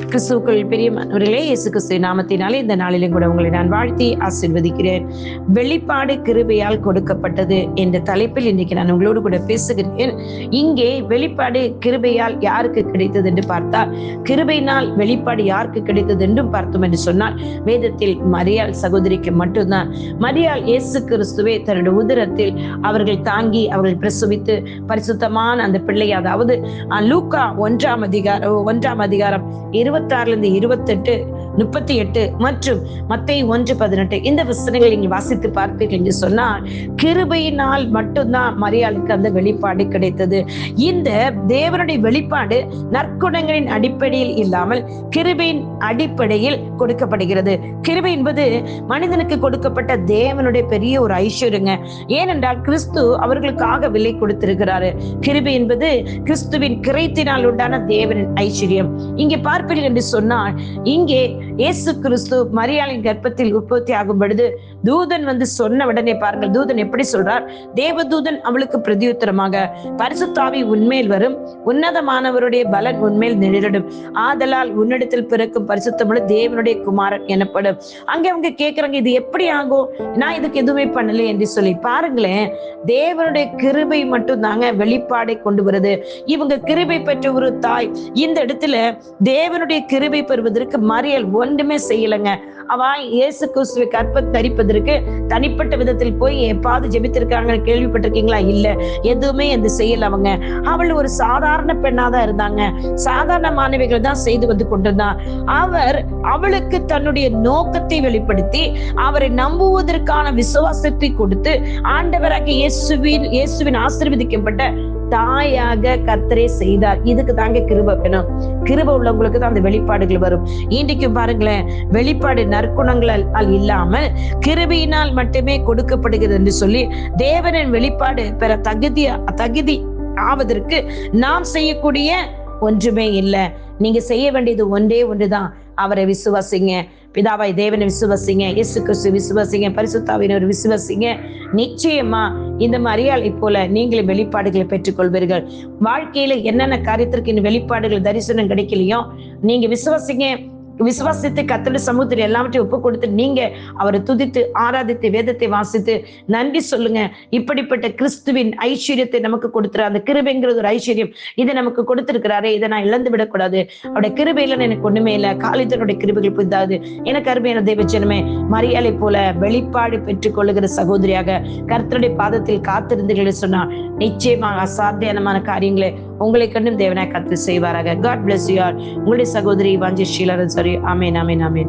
கிறிஸ்துக்கள் பெரியமானவர்களே இயேசு கிறிஸ்து நாமத்தினாலே இந்த நாளிலும் கூட உங்களை நான் வாழ்த்தி ஆசிர்வதிக்கிறேன். வெளிப்பாடு கிருபையால் கொடுக்கப்பட்டது என்ற தலைப்பில் இன்றைக்கு நான் உங்களோடு கூட பேசுகிறேன். இங்கே வெளிப்பாடு கிருபையால் யாருக்கு கிடைத்தது என்று பார்த்தால் கிருபையினால் வெளிப்பாடு யாருக்கு கிடைத்தது என்றும் பார்த்தோம் என்று சொன்னால் வேதத்தில் மரியாள் சகோதரிக்கு மட்டும்தான். மரியாள் இயேசு கிறிஸ்துவே தன்னுடைய உதிரத்தில் அவர்கள் தாங்கி அவர்கள் பிரசவித்து பரிசுத்தமான அந்த பிள்ளை அதாவது லூக்கா ஒன்றாம் அதிகாரம் ஒன்றாம் அதிகாரம் இரு ഇരുപത്തി ആറിൽ നിന്ന് ഇരുപത്തെട്ട് முப்பத்தி எட்டு மற்றும் மத்தை ஒன்று பதினெட்டு. இந்த வசனங்களை நீங்கள் வாசித்து பார்ப்பீர்கள் என்று சொன்னால் கிருபையினால் மட்டும்தான் மரியாளுக்கு அந்த வெளிப்பாடு கிடைத்தது. இந்த தேவனுடைய வெளிப்பாடு நற்குணங்களின் அடிப்படையில் இல்லாமல் கிருபையின் அடிப்படையில் கொடுக்கப்படுகிறது. கிருபை என்பது மனிதனுக்கு கொடுக்கப்பட்ட தேவனுடைய பெரிய ஒரு ஐஸ்வர்யங்க. ஏனென்றால் கிறிஸ்து அவர்களுக்காக விலை கொடுத்திருக்கிறாரு. கிருபை என்பது கிறிஸ்துவின் கிரைத்தினால் உண்டான தேவனின் ஐஸ்வர்யம். இங்கே பார்ப்பீர்கள் என்று சொன்னால் இங்கே இயேசு கிறிஸ்து மரியாளின் கர்ப்பத்தில் உற்பத்தி ஆகும் பொழுது தூதன் வந்து சொன்ன உடனே பாருங்கள் தூதன் எப்படி சொல்றார்? தேவதூதன் அவளுக்கு பிரதியுத்தரமாக பரிசுத்தாவி உண்மையில் வரும் உன்னதமானவருடைய பலன் உண்மையில் நிழலிடும். ஆதலால் உன்னிடத்தில் பிறக்கும் பரிசுத்தமுள்ள தேவனுடைய குமாரன் எனப்படும். அங்க அவங்க கேட்கறாங்க இது எப்படி ஆகும்? நான் இதுக்கு எதுவுமே பண்ணல என்று சொல்லி. பாருங்களேன் தேவனுடைய கிருபை மட்டும் தாங்க வெளிப்பாடை கொண்டு வருது. இவங்க கிருபை பெற்ற ஒரு தாய் இந்த இடத்துல தேவனுடைய கிருபை பெறுவதற்கு மறியல் ஒன்றுமே செய்யலைங்க. அவன் இயேசு கிறிஸ்துவை கற்ப தரிப்பதற்கு தனிப்பட்ட விதத்தில் போய் எப்பாவது ஜெபித்திருக்காங்கன்னு கேள்விப்பட்டிருக்கீங்களா? இல்ல. எதுவுமே எந்த செய்யல அவங்க. அவள் ஒரு சாதாரண பெண்ணா தான் இருந்தாங்க. சாதாரண மாணவிகள் தான் செய்து வந்து கொண்டிருந்தான் அவர் அவளுக்கு தன்னுடைய நோக்கத்தை வெளிப்படுத்தி அவரை நம்புவதற்கான விசுவாசத்தை கொடுத்து ஆண்டவராக இயேசுவின் இயேசுவின் ஆசிர்வதிக்கப்பட்ட தாயாக கத்தரே செய்தார். இதுக்கு தாங்க கிருப வேணும். கிருப உள்ளவங்களுக்கு தான் அந்த வெளிப்பாடுகள் வரும். இன்றைக்கும் பாருங்களேன் வெளிப்பாடு நற்குணங்களால் இல்லாமல் கிருபியினால் மட்டுமே கொடுக்கப்படுகிறது என்று சொல்லி தேவனின் வெளிப்பாடு பெற தகுதி தகுதி ஆவதற்கு நாம் செய்யக்கூடிய ஒன்றுமே இல்லை. நீங்க செய்ய வேண்டியது ஒன்றே ஒன்றுதான். அவரை விசுவாசிங்க. பிதாவாய் தேவனை விசுவாசிங்க. இயேசு கிறிஸ்து விசுவாசிங்க பரிசுத்தாவினர் விசுவாசிங்க. நிச்சயமா இந்த மரியாதை போல நீங்களும் வெளிப்பாடுகளை பெற்றுக்கொள்வீர்கள். வாழ்க்கையில என்னென்ன காரியத்திற்கு இந்த வெளிப்பாடுகள் தரிசனம் கிடைக்கலையோ நீங்க விசுவாசிங்க. விசுவாசித்து கத்தோட சமூகத்தில் எல்லாவற்றையும் ஒப்பு கொடுத்து நீங்க அவரை துதித்து ஆராதித்து வேதத்தை வாசித்து நன்றி சொல்லுங்க. இப்படிப்பட்ட கிறிஸ்துவின் ஐஸ்வர்யத்தை நமக்கு கொடுத்துற அந்த கிருபைங்கிறது ஒரு ஐஸ்வர்யம் இதை நமக்கு கொடுத்திருக்கிறாரே இதை நான் இழந்து விடக்கூடாது. அவருடைய கிருபையில எனக்கு ஒண்ணுமே இல்லை. காலித்தனுடைய கிருபைகள் புரிந்தாது எனக்கு அருமையான தேவச்சனமே மரியாதை போல வெளிப்பாடு பெற்றுக் கொள்ளுகிற சகோதரியாக கர்த்தருடைய பாதத்தில் காத்திருந்தீர்கள் சொன்னா நிச்சயமாக அசாத்தியானமான காரியங்களை உங்களை கண்டும் தேவனாய் கத்து செய்வாராக. காட் பிளஸ் யூ ஆர் உங்களுடைய சகோதரி வாஞ்சி ஷீலரன் சரி ஆமேன் ஆமேன் ஆமேன்.